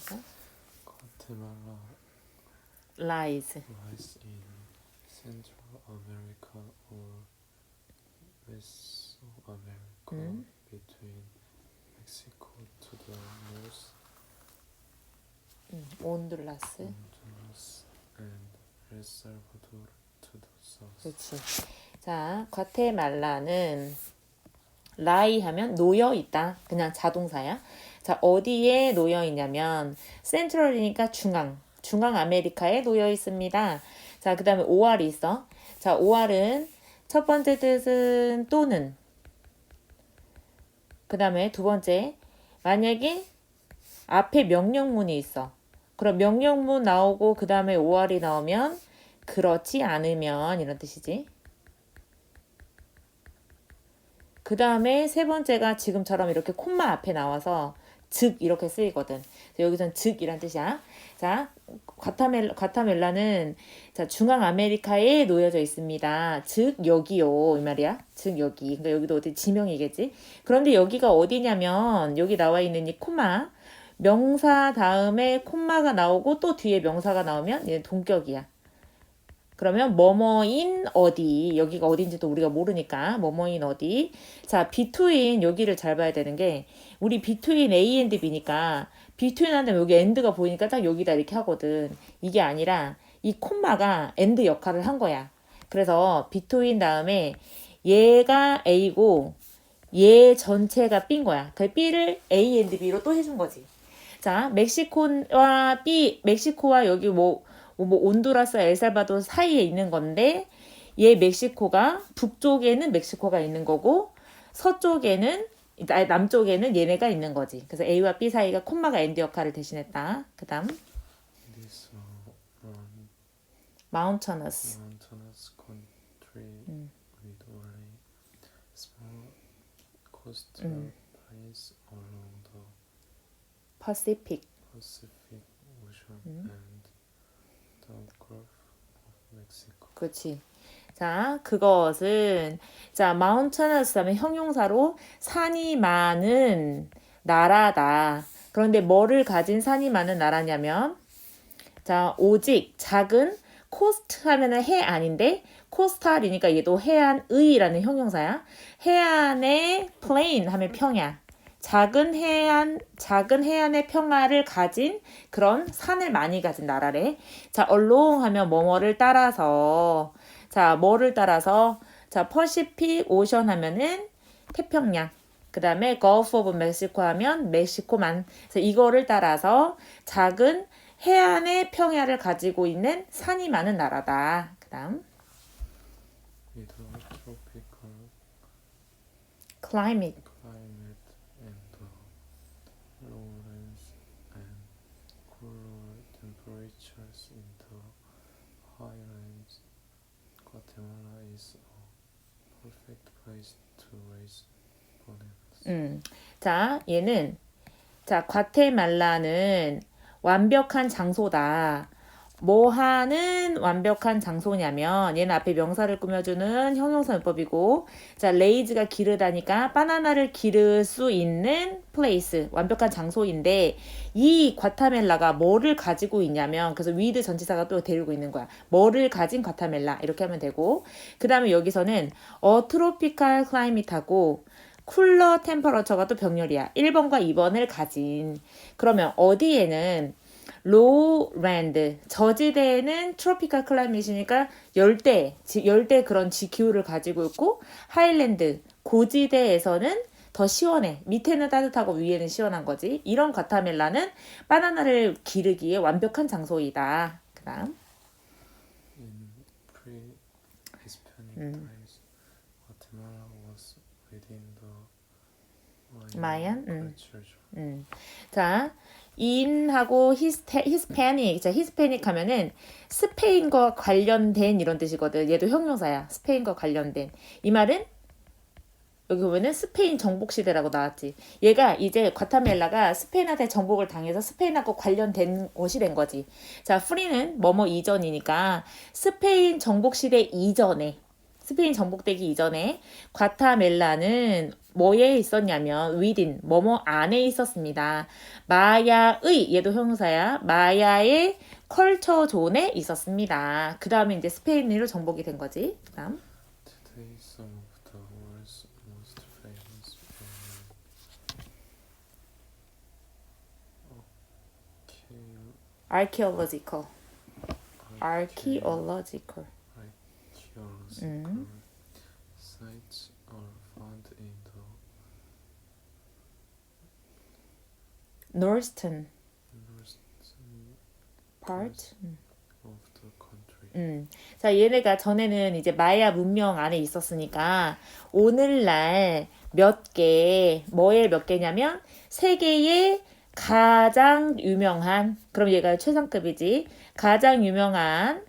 동사 Guatemala lies lies in Central America or Mesoamerica 음. between Mexico to the north, 음, 온두라스 Honduras, and El Salvador to the south. 그렇지. 자, 과테말라는 라이 하면 놓여 있다. 그냥 자동사야. 자, 어디에 놓여 있냐면 센트럴이니까 중앙. 중앙 아메리카에 놓여 있습니다. 자, 그다음에 OR이 있어. 자, OR은 첫 번째 뜻은 또는 그다음에 두 번째 만약에 앞에 명령문이 있어. 그럼 명령문 나오고 그다음에 OR이 나오면 그렇지 않으면 이런 뜻이지. 그 다음에 세 번째가 지금처럼 이렇게 콤마 앞에 나와서 즉 이렇게 쓰이거든. 여기선 즉이란 뜻이야. 자, 과타멜 과타멜라는 자 중앙 아메리카에 놓여져 있습니다. 즉 여기요 이 말이야. 즉 여기. 그러니까 여기도 어디 지명이겠지. 그런데 여기가 어디냐면 여기 나와 있는 이 콤마 명사 다음에 콤마가 나오고 또 뒤에 명사가 나오면 얘는 동격이야. 그러면 뭐뭐인 어디 여기가 어딘지도 우리가 모르니까 뭐뭐인 어디. 자 between 여기를 잘 봐야 되는 게 우리 between A and B니까 between 한다면 여기 end가 보이니까 딱 여기다 이렇게 하거든. 이게 아니라 이 콤마가 end 역할을 한 거야. 그래서 between 다음에 얘가 A고 얘 전체가 B인 거야. 그 B를 A and B로 또 해준 거지. 자 멕시코와 B 멕시코와 여기 뭐 뭐 온두라스, 엘살바도 사이에 있는 건데 얘 멕시코가 북쪽에는 멕시코가 있는 거고 서쪽에는 아, 남쪽에는 얘네가 있는 거지. 그래서 A와 B 사이가 콤마가 엔드 역할을 대신했다. 그다음 country 음. 음. 퍼시픽. Pacific Ocean 음. and the Gulf of Mexico. 그렇지. 자, 그것은 자, 마운터너스 하면 형용사로 산이 많은 나라다. 그런데 뭐를 가진 산이 많은 나라냐면 자, 오직 작은 코스트 하면은 해안인데 코스탈이니까 얘도 해안의라는 형용사야. 해안의 plain 하면 평야. 작은 해안, 작은 해안의 평화를 가진 그런 산을 많이 가진 나라래. 자, along 하면 뭐뭐를 따라서. 자, 뭐를 따라서. 자, 퍼시픽 오션 하면은 태평양. 그 다음에 Gulf of Mexico 하면 멕시코만. 그래서 이거를 따라서 작은 해안의 평야를 가지고 있는 산이 많은 나라다. 그 다음, climate and the lowlands and cooler temperatures in the highlands, Guatemala is a perfect place to raise bananas. 음. 자, 얘는 자, 과테말라는 완벽한 장소다. 뭐 하는 완벽한 장소냐면 얘는 앞에 명사를 꾸며주는 형용사용법이고 자 레이즈가 기르다니까 바나나를 기를 수 있는 플레이스 완벽한 장소인데 이 과타멜라가 뭐를 가지고 있냐면 그래서 위드 전치사가 또 데리고 있는 거야 뭐를 가진 과타멜라 이렇게 하면 되고 그 다음에 여기서는 어 트로피칼 클라이밋하고 쿨러 템퍼러처가 또 병렬이야. 1번과 2번을 가진. 그러면 어디에는 로랜드 저지대에는 트로피칼 클라이밋이니까 열대 지- 열대 그런 지 기후를 가지고 있고 하일랜드 고지대에서는 더 시원해. 밑에는 따뜻하고 위에는 시원한 거지. 이런 과타멜라는 바나나를 기르기에 완벽한 장소이다. 그다음. 음. Mayan 음. 음. 자, 인하고 히스테, 히스패닉. 자, 히스패닉 하면은 스페인과 관련된 이런 뜻이거든. 얘도 형용사야. 스페인과 관련된. 이 말은 여기 보면은 스페인 정복 시대라고 나왔지. 얘가 이제 과타멜라가 스페인한테 정복을 당해서 스페인하고 관련된 것이 된 거지. 자, 프리는 뭐뭐 이전이니까 스페인 정복 시대 이전에 스페인 정복되기 이전에 과타멜라는 뭐에 있었냐면 within 뭐뭐 안에 있었습니다. 마야의 얘도 형용사야. 마야의 컬처 존에 있었습니다. 그 다음에 이제 스페인으로 정복이 된 거지. 그다음 Today, some of the world's most famous archaeological, archaeological sites are found in the northern northern part. of the country. 음. 자, 얘네가 전에는 이제 마야 문명 안에 있었으니까 오늘날 몇 개, 뭐에 몇 개냐면 세계의 가장 유명한, 그럼 얘가 최상급이지. 가장 유명한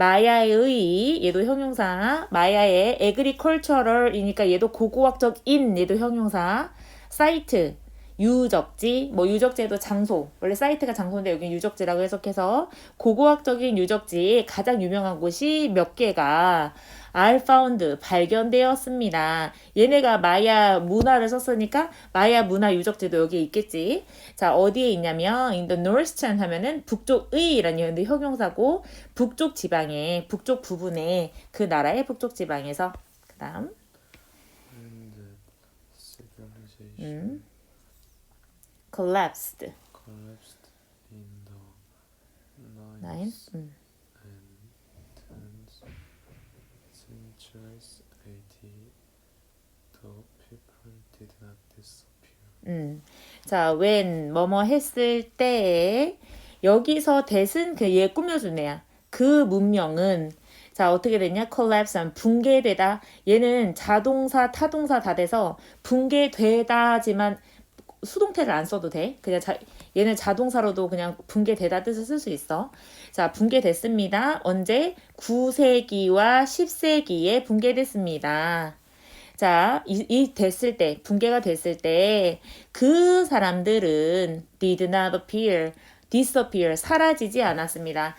마야의 얘도 형용사, 마야의 agricultural이니까 얘도 고고학적인 얘도 형용사, 사이트, 유적지, 뭐 유적지에도 장소, 원래 사이트가 장소인데 여기 유적지라고 해석해서 고고학적인 유적지 가장 유명한 곳이 몇 개가 found 발견되었습니다. 얘네가 마야 문화를 썼으니까 마야 문화 유적지도 여기 있겠지. 자 어디에 있냐면 in the northern 하면은 북쪽의라는 형용사고 북쪽 지방에 북쪽 부분에 그 나라의 북쪽 지방에서 그다음 음. collapsed collapsed in the nine ninth 음. Centuries AD. The people did not disappear. 음. 자, when 뭐뭐 했을 때 여기서 대신 그얘 애야. 그 문명은 자 어떻게 됐냐? collapse 붕괴되다. 얘는 자동사, 타동사 다 돼서 붕괴되다지만 수동태를 안 써도 돼. 그냥 자, 얘는 자동사로도 그냥 붕괴되다 뜻을 쓸 수 있어. 자, 붕괴됐습니다. 언제? 9세기와 10세기에 붕괴됐습니다. 자, 이, 이 됐을 때, 붕괴가 됐을 때, 그 사람들은 did not appear, disappear, 사라지지 않았습니다.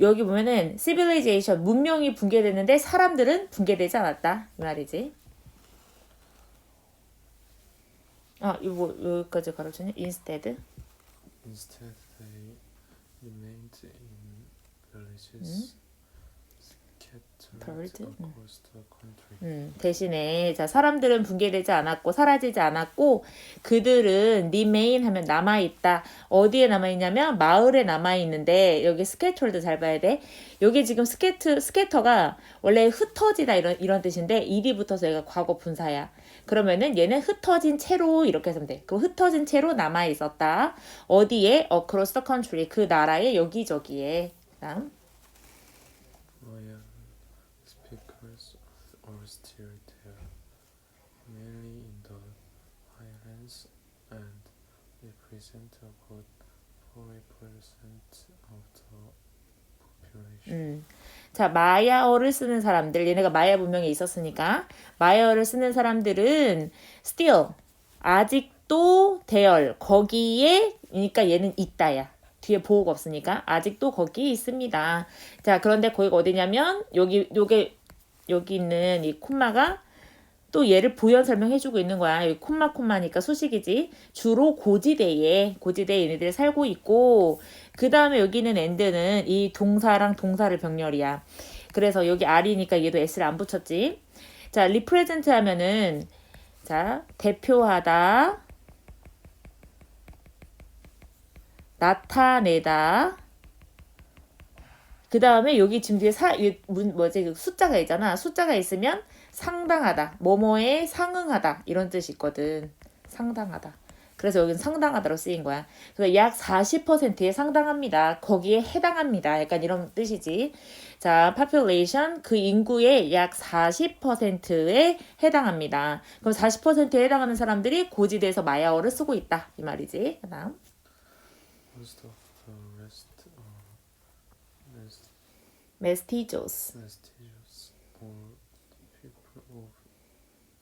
여기 보면은 civilization, 문명이 붕괴됐는데 사람들은 붕괴되지 않았다. 이 말이지. 아, 이거 여기까지 가르쳤니? instead. Instead, they remained in villages scattered Bird, 음. across the country. 음, 대신에 자 사람들은 붕괴되지 않았고 사라지지 않았고 그들은 remain 하면 남아 있다. 어디에 남아 있냐면 마을에 남아 있는데 여기 scattered 잘 봐야 돼. 여기 지금 scatter scatter가 원래 흩어지다 이런 이런 뜻인데 일이 붙어서 얘가 과거 분사야. 그러면은 얘는 흩어진 채로 이렇게 하면 돼. 그 흩어진 채로 남아 있었다. 어디에? across the country 그 나라의 여기저기에. 그다음 represent about 40% of the. 음. 자, 마야어를 쓰는 사람들, 얘네가 마야 문명에 있었으니까, 마야어를 쓰는 사람들은 still, 아직도 대열, 거기에, 그러니까 얘는 있다야. 뒤에 보호가 없으니까, 아직도 거기 있습니다. 자, 그런데 거기가 어디냐면, 여기, 요게, 여기 있는 이 콤마가 또 얘를 부연 설명해주고 있는 거야. 여기 콤마 콤마니까 수식이지. 주로 고지대에 고지대에 얘네들이 살고 있고 그 다음에 여기는 엔드는 이 동사랑 동사를 병렬이야. 그래서 여기 R이니까 얘도 S를 안 붙였지. 자, represent 하면은 자 대표하다 나타내다 그 다음에 여기 지금 뒤에 사, 이 문, 뭐지, 그 숫자가 있잖아. 숫자가 있으면 상당하다, 뭐뭐에 상응하다, 이런 뜻이 있거든. 상당하다. 그래서 여기는 상당하다로 쓰인 거야. 그래서 약 40%에 상당합니다. 거기에 해당합니다. 약간 이런 뜻이지. 자, population, 그 인구의 약 40%에 해당합니다. 그럼 40%에 해당하는 사람들이 고지대에서 마야어를 쓰고 있다. 이 말이지. 그 다음. Most of the rest are rest, mestizoes. vestigious or people of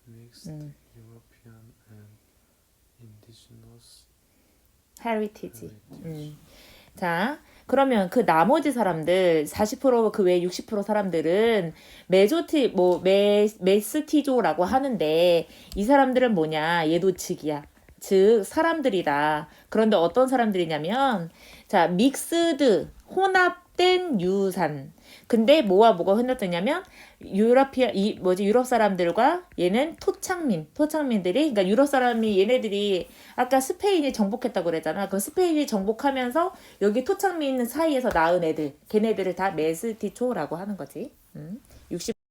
mixed 음. European and indigenous heritage. heritage. 음. 자, 그러면 그 나머지 사람들 40%그 외60% 사람들은 메조티 뭐 메, 메스티조라고 하는데 이 사람들은 뭐냐? 얘도 즉이야. 즉 사람들이다. 그런데 어떤 사람들이냐면 자 믹스드 혼합 된 유산. 근데 뭐와 뭐가 혼합되냐면 유러피아 이 뭐지 유럽 사람들과 얘는 토착민 토착민들이 그러니까 유럽 사람이 얘네들이 아까 스페인이 정복했다고 그랬잖아. 그 스페인이 정복하면서 여기 토착민 사이에서 낳은 애들 걔네들을 다 메스티초라고 하는 거지. 음. 60